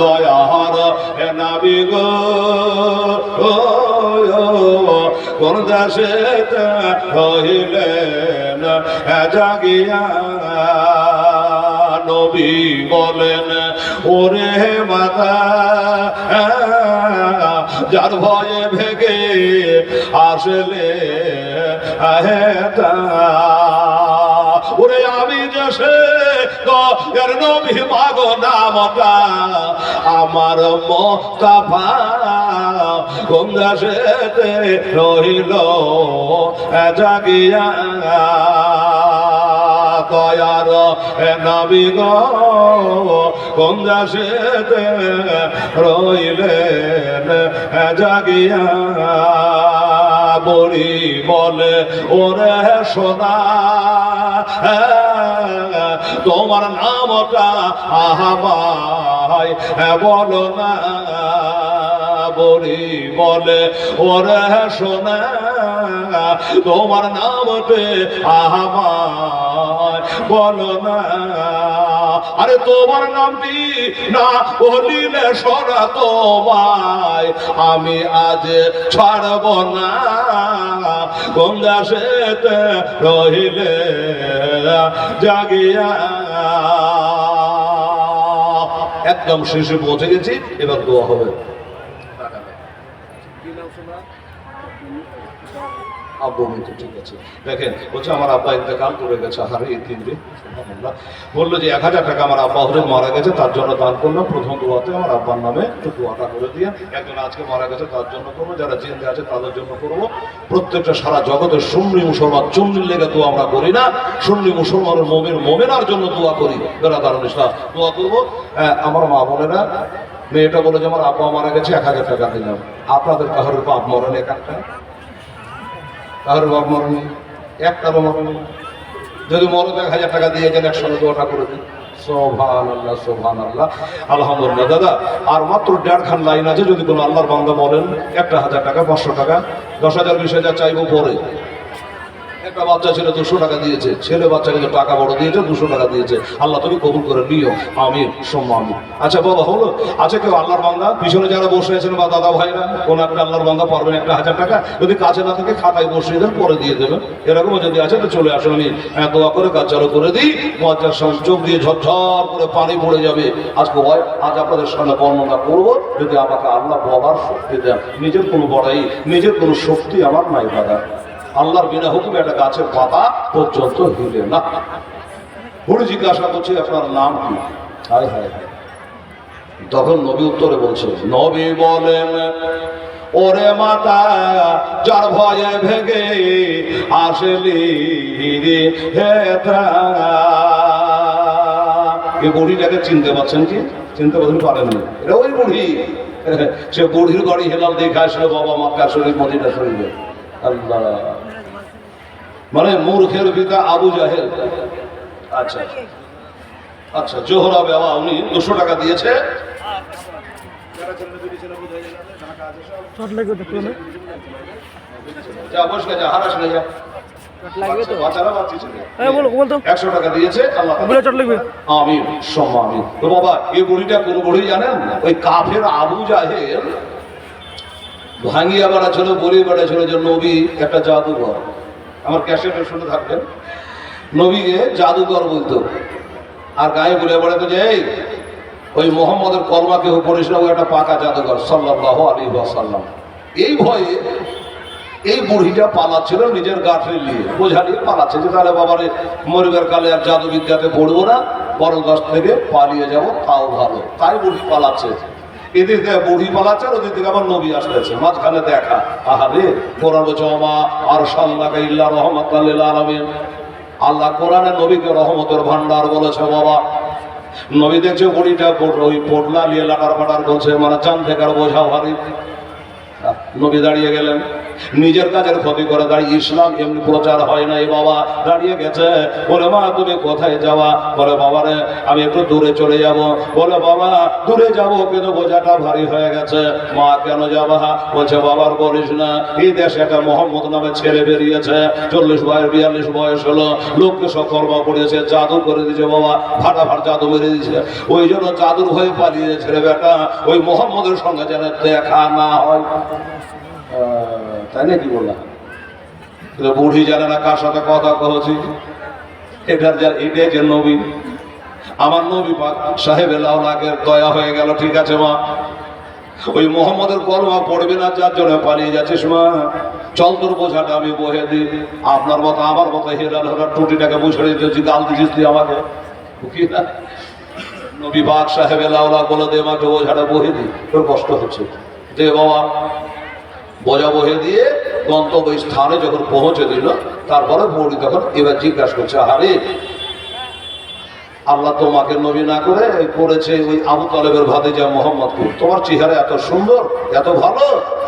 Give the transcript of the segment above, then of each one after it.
দয়ার নাবি গো। কোন দেশে রহিলেন জাগিয়া নবী বলেন, ওরে মাতা যার ভয়ে ভেগে আসলে আহেতা ওরে আমি যশে এর নবী মাগো নামটা আমার মোস্তাফা গঙ্গাসেতে রহিল জাগিয়া। দয়ার নবী গো গঙ্গাসেতে রইলেন জাগিয়া। বড়ি বলে, ওরে সোনা, তোমার নামটা আহাবাই বলো না, বলি বলে, ওরে সোনা, তোমার নামতে আহামায় বলো না। আরে তোমার নাম নামটি না বলিলে সরা তোমায়। আমি আজ ছাড়ব না। গঙ্গা সেতে রহিলে জাগিয়া? একদম শেষে পৌঁছে গেছি, এবার দোয়া হবে। আব্বু মৃত্যু ঠিক আছে। দেখেন বলছে আমার আব্বা ইন্তেকাল করে গেছে হারে এই তিন দিন। বলল যে এক হাজার টাকা আমার আব্বা হরে মারা গেছে তার জন্য দান করলাম। প্রথম দোয়াতে আমার আব্বার নামে একটু দোয়াটা করে দিয়ে একজন আজকে মারা গেছে তার জন্য করব যারা জিন্দে আছে তাদের জন্য করব। প্রত্যেকটা সারা জগতের সুন্নি মুসলমান চুন্নির লেগে দোয়া আমরা করি না। সুন্নি মুসলমানের মোমের মোমেনার জন্য দোয়া করি। বেড়াদারুন ইসলাম দোয়া করব। হ্যাঁ, আমার মা বোনেরা মেয়েটা বলে যে আমার আব্বা মারা গেছে এক হাজার টাকা দিলাম আপনাদের কাহরের বাপ মরণ এখানটা কাহরের বাপ মরণ একটারও মরণ। যদি মরদ এক হাজার টাকা দিয়ে যান একসঙ্গে দোয়াটা করে দিন। সোভান আল্লাহ সোভান আল্লাহ আলহামদুলিল্লাহ, দাদা, আর মাত্র দেড়খান লাইন আছে, যদি কোনো আল্লাহর বান্দা বলেন, একটা হাজার টাকা, পাঁচশো টাকা, দশ হাজার, বিশ হাজার চাইব পরে। একটা বাচ্চা ছেলে দুশো টাকা দিয়েছে, ছেলে বাচ্চা কিন্তু টাকা বড় দিয়েছে, দুশো টাকা দিয়েছে। আল্লাহ তুমি কবুল করে নিও। আমি সম্মান। আচ্ছা বাবা হলো? আচ্ছা কেউ আল্লাহর বান্দা? পিছনে যারা বসে আছেন বা দাদা ভাইরা কোন একটা আল্লাহর বান্দা? পারবেন একটা হাজার টাকা? যদি কাছে না থাকে খাতায় বসিয়ে দেন, পরে দিয়ে দেবেন। এরকমও যদি আছে, তো চলে আসুন। আমি দোয়া করে কাজ চালু করে দিই। মজ্জার সঙ্গে চোখ দিয়ে ঝরঝর করে পানি পড়ে যাবে। আজকে হয় আজ আপনাদের সামনে বর্ণনা করব, যদি আমাকে আল্লাহ বাবার শক্তি দেন। নিজের কোনো বড়াই, নিজের কোনো শক্তি আমার নাই, দাদা। আল্লাহর বিনা হুকুমে একটা গাছের পাতা পর্যন্ত হিলে না। হরি জিজ্ঞাসা করছে, আপনার নাম কি? হায় হায় হায়। তখন নবী উত্তরে বলছে, নবী বলেন, ওরে মাতা, যার ভয়ে ভেগে আসলি হে এই বুড়িটাকে চিনতে পারছেন কি? চিনতে পারছেন পারেননি। এটা ওই বুড়ি। সে বুড়ির গাড়ি হেলাল দেখে আসলে, বাবা মাক্কা শরীফ মদিনা শরীফে। আল্লাহ। মানে মূর্খের পিতা আবু জাহেল। আচ্ছা। আচ্ছা জোহরা বাবা উনি দুশো টাকা দিয়েছে। আবু জাহেল ভাঙিয়া বেড়া ছিল? বলি বেড়া ছিল যে নবী একটা জাদুঘর। আমার ক্যাসেটে শুনে থাকবেন। নবীকে জাদুঘর বলতো। আর গায়ে বলে বেড়াতো যে, এই, ওই মোহাম্মদের কর্মা কেউ করিস না ও একটা পাকা জাদুঘর সাল্লাহ আলী সাল্লাম এই ভয়ে এই বুড়িটা পালাচ্ছিল নিজের গাঠে নিয়ে। বোঝা নিয়ে পালাচ্ছে যে, তাহলে বাবারে, মরিবের কালে আর জাদুবিদ্যাতে পড়ব না, বড় গাছ থেকে পালিয়ে যাব, তাও ভালো। তাই বুড়ি পালাচ্ছে। এদিক থেকে বুড়ি পালাচ্ছে আর ওদিক থেকে আবার নবী আসতেছে মাঝখানে দেখা, আহারে, কোরআন জমা আর সাল্লাহ ইল্লা রহমত আলমিন। আল্লাহ কোরআনে নবীকে রহমতের ভান্ডার বলেছে, বাবা। নবী দেখছে বুড়িটা ওই পোটলা নিয়ে লাটার পাটার করছে মানে চান থেকে আর বোঝা ভারী। নবী দাঁড়িয়ে গেলেন। নিজের কাজের ক্ষতি করে দাঁড়িয়ে ইসলাম এমনি প্রচার হয় না এ বাবা, দাঁড়িয়ে গেছে। বলে, মা, তুমি কোথায় যাওয়া? বলে, বাবা রে, আমি একটু দূরে চলে যাব। বলে, বাবা, দূরে যাব কিন্তু বোঝাটা ভারী হয়ে গেছে। মা, কেন যাবা? বলছে বাবার বলিস না, এই দেশে একটা মোহাম্মদ নামে ছেলে বেরিয়েছে। চল্লিশ বয়স, বিয়াল্লিশ বয়স হলো। লোককে সকর্মা করেছে জাদু করে দিয়েছে বাবা ফাটাফাট জাদু মেরে দিয়েছে। ওই জন্য জাদুর হয়ে পালিয়ে ছেলে বেটা। ওই মোহাম্মদের সঙ্গে যেন দেখা না হয়। তাই নাকি বললাম? কিন্তু বুড়ি জানে না কার সাথে কথা কহছি এটার যা এটাই যে নবী। আমার নবী সাহেব লাউলাকের দয়া হয়ে গেল, ঠিক আছে মা? ওই মোহাম্মদের কলমা পড়বে না, যার জন্য পালিয়ে যাচ্ছিস মা? চল তোর বোঝাটা আমি বহে দিই। আপনার মতো, আমার মতো হেরাল হেরার টুটিটাকে বুঝে দিতেছি গাল দিছিস তুই আমাকে? নবী বাগ সাহেব লাউলা বলে দে মাকে বোঝাটা বহে দিই। তোর কষ্ট হচ্ছে। দে বাবা বোঝা বহে দিয়ে গন্তব্য স্থানে যখন পৌঁছে দিল তারপরে বৌড়ি তখন এবার জিজ্ঞাসা করছে আরে আল্লাহ তোমাকে নবী না করে এই করেছে ওই আবু তালেবের ভাতে যা মোহাম্মদপুর তোমার চেহারা এত সুন্দর এত ভালো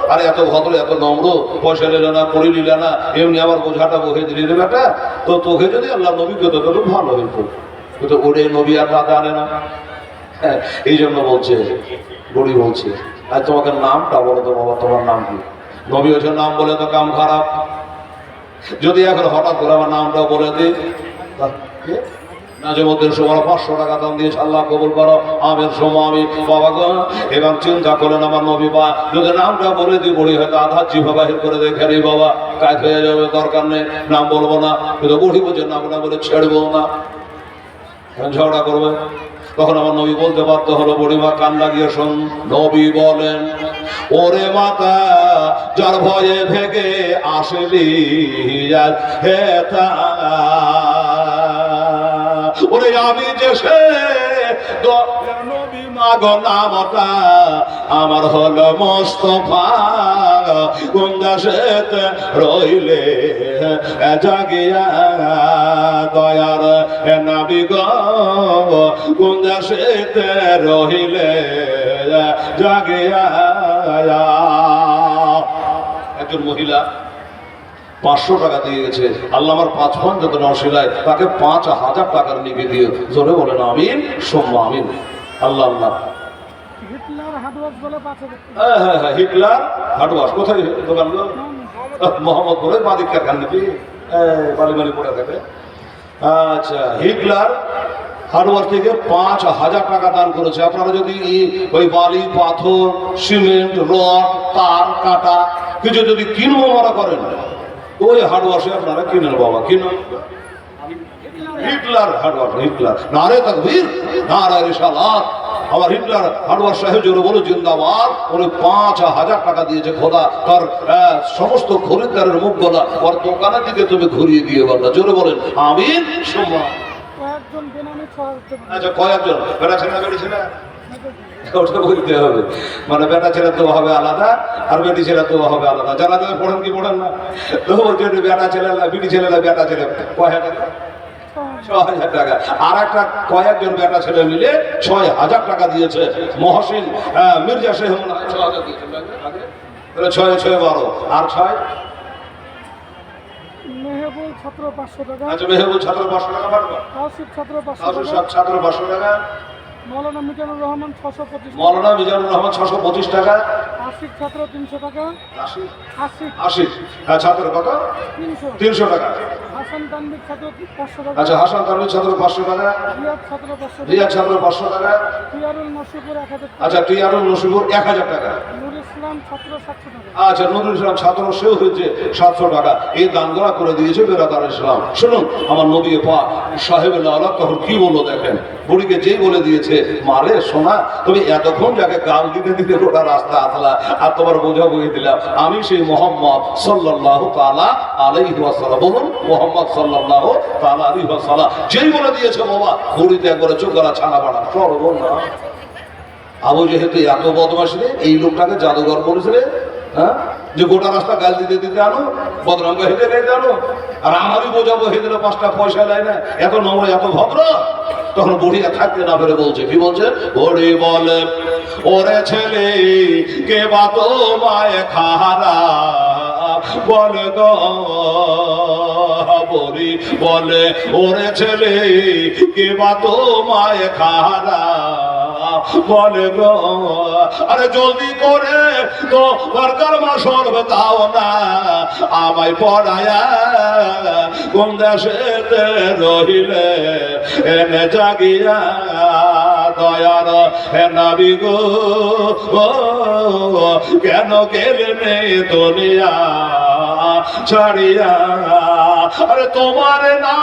আর এত ভদ্র এত নম্র পয়সা নিলে না করি নিলে না এমনি আবার বোঝাটা বহে দিলি রে বেটা তো তোকে যদি আল্লাহ নবী তো খুব ভালো হইতো। কিন্তু ওরে নবী আর দাদা আনে না। হ্যাঁ, এই জন্য বলছে বুড়ি বলছে আর তোমাকে নামটা বলো তো বাবা তোমার নাম কি? নবী হচ্ছে নাম বলে তো কাম খারাপ। যদি এখন হঠাৎ করে আমার নামটা বলে দিই? নাজমুদ্দিন সময় পাঁচশো টাকা দাম দিয়েছে, আল্লাহ কবুল করো। আমের সময় আমি বাবা গো। এবং চিন্তা করেন আমার নবী বা, যদি নামটা বলে দিই বড়ি হয়তো আধা জিভা বাহির করে দেখে নি বাবা। কাজ হয়ে যাবে, দরকার নেই, নাম বলব না। কিন্তু বুড়ি বলছে নাম না বলে ছেড়বো না। ঝগড়া করবে। তখন আমার নবী বলতে বাধ্য হলো বুড়িমা কান লাগিয়ে শোন। নবী বলেন, ওরে মাতা, যার ভয়ে ভেগে আসলি হেতা ওরে আমি যে সে নবী মাগো নামটা আমার হলো মোস্তফা। গুন্দাসেতে রইলে জাগিয়া দয়ার নাবি গো গুন্দাসেতে রহিলে, জাগিয়া একজন মহিলা পাঁচশো টাকা দিয়ে গেছে। আল্লাহ আমার পাঁচ পান যত নশিলায় তাকে পাঁচ হাজার টাকার নিবে দিয়ে জোরে বলেন, আমিন, সোম্মা আমিন। আল্লাহ আল্লাহ। হিটলার হার্ডওয়ার্ক বলে পাঁচ। হ্যাঁ হ্যাঁ হ্যাঁ হিটলার হাটবাস কোথায় দোকানগুলো মোহাম্মদপুরে বাদিকা খান নাকি? বালি বালি পড়ে থাকে। আচ্ছা হিটলার হার্ডওয়ার থেকে পাঁচ হাজার টাকা দান করেছে। আপনারা যদি ওই বালি, পাথর, সিমেন্ট, রড, তার, কাটা কিছু যদি কিনবো মারা করেন, ওই হার্ডওয়ার্সে আপনারা কিনেন বাবা কিনুন হিটলার হার্ডওয়ার হিটলার। নারে তকবীর নারে রিসালাত। আমার হিটলার হার্ডওয়ার সাহেব জোরে বলো জিন্দাবাদ উনি পাঁচ হাজার টাকা দিয়েছে খোদা। তার সমস্ত খরিদ্দারের মুখ গলা। ওর দোকানের দিকে তুমি ঘুরিয়ে দিয়ে বললা জোরে বলেন আমিন। সম্মান। আচ্ছা কয়েকজন? বেটা ছেলে না বেটি ছেলে? ওটা বলতে হবে। মানে বেটা ছেলে তো হবে আলাদা আর বেটি ছেলে তো হবে আলাদা। যারা তুমি পড়েন কি পড়েন না? তো বলছে বেটা ছেলে না বিটি ছেলে না বেটা ছেলে। কয় হাজার? ছ হাজার টাকা। আর একটা কয়েকজন বেটা ছেলে মিলে ছয় হাজার টাকা দিয়েছে। মহসিন মির্জা শেখ ছ হাজার দিয়েছে। তাহলে ছয় ছয় বারো। আর ছয়? মেহেবুল ছাত্র পাঁচশো টাকা। আচ্ছা মেহবুল ছাত্র পাঁচশো টাকা পাঠবো। ছাত্র পাঁচশো টাকা। মৌলানা মিজানুর রহমান ছশো পঁচিশ মৌলানা মিজানুর রহমান ছশো পঁচিশ টাকা। আশিক ছাত্র তিনশো টাকা। আশি আশিক আশি হ্যাঁ ছাত্র কত? তিনশো। তিনশো টাকা। হাসান তানবির ছাত্র পাঁচশো টাকা। আচ্ছা হাসান তানবির ছাত্র পাঁচশো টাকা। রিয়াদ ছাত্র পাঁচশো রিয়াদ ছাত্র পাঁচশো টাকা। টিয়ারুল নসিপুর এক হাজার আচ্ছা টিয়ারুল নসিবুর এক হাজার টাকা। আচ্ছা নুরুল ইসলাম ছাত্র, সেও হয়েছে সাতশো টাকা। এই দানগুলা করে দিয়েছে বেরাদার ইসলাম। শুনুন, আমার নবী সাহেব তখন কি দেখেন? বুড়িকে যেই বলে দিয়েছে, মারে সোনা, তুমি এতক্ষণ যাকে গাল দিতে দিতে গোটা রাস্তা আসলা, আর তোমার বোঝা বই দিলাম, আমি সেই মোহাম্মদ সাল্লাহ তালা আলাইহি ওয়াসাল্লাম, বলুন, মোহাম্মদ ওয়াসাল্লাম। যেই বলে দিয়েছে বাবা, বুড়িতে একবারে চোখ গলা ছানা সর্বনা আবু যেহেতু এত বদমাস রে, এই লোকটাকে জাদুঘর করেছিলে হ্যাঁ? যে গোটা রাস্তা গাল দিতে দিতে আনো বদনাম হেঁটে গাইতে আনো, আর আমারই বোঝাবো হেঁটে পাঁচটা পয়সা দেয় না, এত নম্র এত ভদ্র। তখন বুড়িয়া থাকতে না পেরে বলছে, কি বলছে? বুড়ি বলে, ওরে ছেলে, কে বা তোমায় খারা বলে গরি বলে, ওরে ছেলে, কে বা তোমায় খারা বলে গো, আরে জলদি করে তো দরকার মা সরবে তাও না। আমায় পড়ায়া কোন দেশেতে রহিলে, এনে জাগিয়া দয়ার হে নাবি গো। কেন গেলে দুনিয়া? ছাড়িয়া আরে তোমার না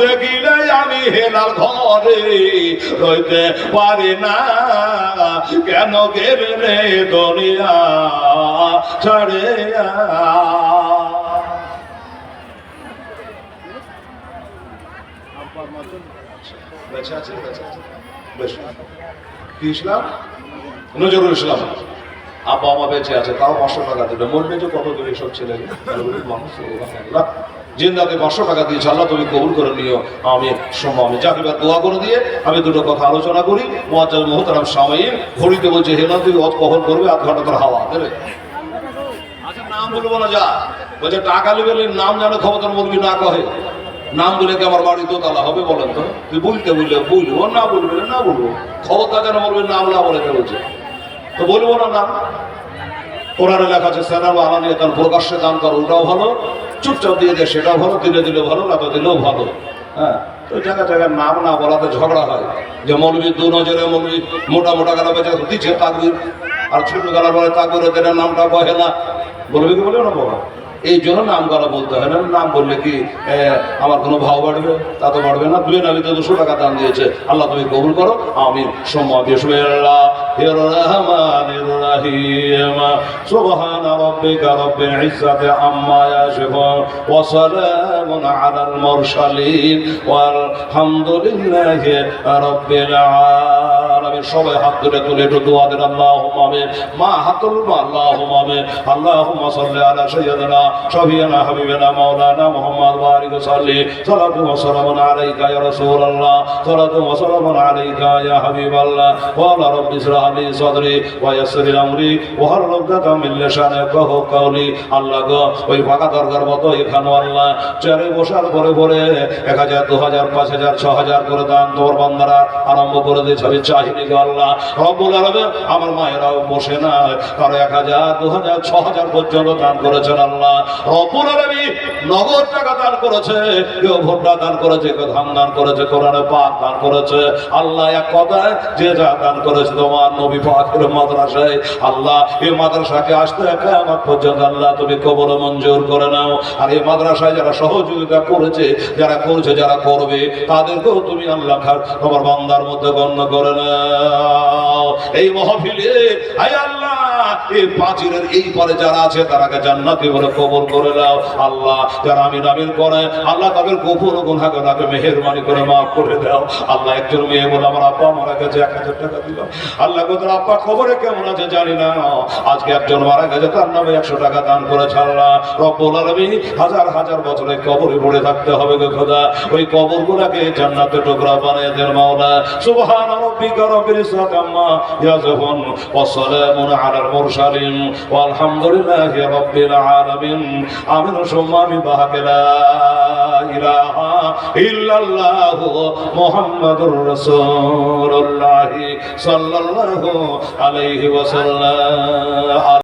দেখিলে আমি হেলার ঘরে রইতে পারি না। কেন গেলে দুনিয়া ছাড়িয়া? বেশ ইসলাম? নজরুল ইসলাম। আব্বা আমা বেঁচে আছে, তাও পাঁচশো টাকা দিল। মরবে যে কত দূরে সব ছেলে জিন্দাকে পাঁচশো টাকা দিয়েছে, আল্লাহ তুমি কবুল করে নিও। আমি সময় আমি যাকে এবার দোয়া করে দিয়ে আমি দুটো কথা আলোচনা করি। মোয়াজ্জাল মোহতারাম সামাইন ঘড়িতে বলছে হেলাম তুই অত কখন করবে, আধ ঘণ্টা তোর হাওয়া দেবে। আচ্ছা নাম বলব না যা বলছে, টাকা নেবে নাম জানে ক্ষমতার মুরগি না কহে। নাম বলে কি আমার বাড়ি দোতলা হবে বলেন তো? তুই বলতে বললে বলব, না বলবে, না বলব। ক্ষমতা যেন বলবে, নাম না বলে বলছে? তো বলব না না কোরআনে লেখা আছে সেনার আলানিয়া তার প্রকাশ্যে দান করো, ওটাও ভালো। চুপচাপ দিয়ে দেয় সেটাও ভালো, দিলে দিলে ভালো, না তো দিলেও ভালো। হ্যাঁ? তো জায়গা জায়গায় নাম না বলাতে ঝগড়া হয়। যে মৌলবী দু নজরে মৌলবী মোটা মোটা গালা বেচা দিচ্ছে তাকবির। আর ছোট গালা বলে তাকবির নামটা বহে না। বলবি কি বলে না বাবা এই জন্য নাম করা বলতে হয় না। নাম বললে কি আমার কোনো ভাও বাড়বে? তা তো বাড়বে না। দুই নাবিতে দুশো টাকা দান দিয়েছে। আল্লাহ তুমি কবুল করো। আমি সময় বিসমিল্লাহ। হির রহমানির রহিম। সুবহান রাব্বিকা রব্বিল ইজ্জাতি আম্মা ইয়াসিফুন। ওয়া সালামুন আলাল আলামিন সবাই হাত তুলে তুলে একটু দোয়া দেন, আল্লাহুম্মা আমিন। মা হাত তুলবো আল্লাহুম্মা আমিন। আল্লাহুম্মা সাল্লি আলা সাইয়্যিদিনা শাফিয়ানা হাবিবানা, মাওলানা মুহাম্মদ আলিহি সাল্লি। সালাতু ওয়া সালামুন আলাইকা ইয়া রাসূলুল্লাহ। সালাতু ওয়া আলাইকা ইয়া হাবিবাল্লাহ। ওয়া আলা রাব্বি ইশরাহ লি ওয়া ইয়াসসির লি আমরি। ওয়া মিন লিসানি কাওলি। আল্লাহ গো, ওই ফাঁকা দরকার মতো এখানে আল্লাহ। চেয়ারে বসার পরে পরে এক হাজার, দু হাজার, পাঁচ হাজার, ছ হাজার করে দান তোর বান্দারা আরম্ভ করে দিয়েছে। আমি চাহিনি আল্লাহ। আমার মায়েরাও বসে না এক হাজার, দু হাজার, ছ হাজার পর্যন্ত দান করেছেন আল্লাহ। নগদ টাকা দান করেছে, কেউ ভোটটা দান করেছে, কেউ ধান দান করেছে, কোরআনে পাক দান করেছে। আল্লাহ এক যে যা দান করেছে তোমার নবী মাদ্রাসায়। আল্লাহ এই মাদ্রাসাকে আসতে আমার পর্যন্ত আল্লাহ তুমি কবর মঞ্জুর করে নাও। আর এই মাদ্রাসায় যারা সহযোগিতা করেছে, যারা করছে, যারা করবে, তাদেরকেও তুমি আল্লাহ তোমার বান্দার মধ্যে গণ্য করে নাও। এই মহফিলে আয় আল্লাহ এই পাঁচিলের এই পরে যারা আছে, তারাকে বলে কবর করে নাও। আল্লাহ, যারা করে, আল্লাহ তাদের গোপন গুণা তাকে মেহেরবানি করে মাফ করে দাও। আল্লাহ, একজন মেয়ে বলে, আমার আব্বা মারা গেছে, এক হাজার টাকা দিল। আল্লাহ আব্বা খবরে কেমন আছে জানি না। আজকে একজন মারা গেছে, তার নামে একশো টাকা দান রব্বুল আলামিন, হাজার হাজার কবরে পড়ে থাকতে হবে গো খোদা। ওই কবর গুলাকে জান্নাতে টুকরা বানিয়ে দেন মাওলা। সুবহান রাব্বিকা রাব্বিল আম্মা ওয়া সালামুন আলাল মুরসালিন ওয়ালহামদুলিল্লাহি রাব্বিল আলামিন। আমিন সুমামি বাহাকেলা ইলাহা ইল্লাল্লাহ মুহাম্মাদুর রাসূলুল্লাহ সাল্লাল্লাহু আলাইহি ওয়াসাল্লাম।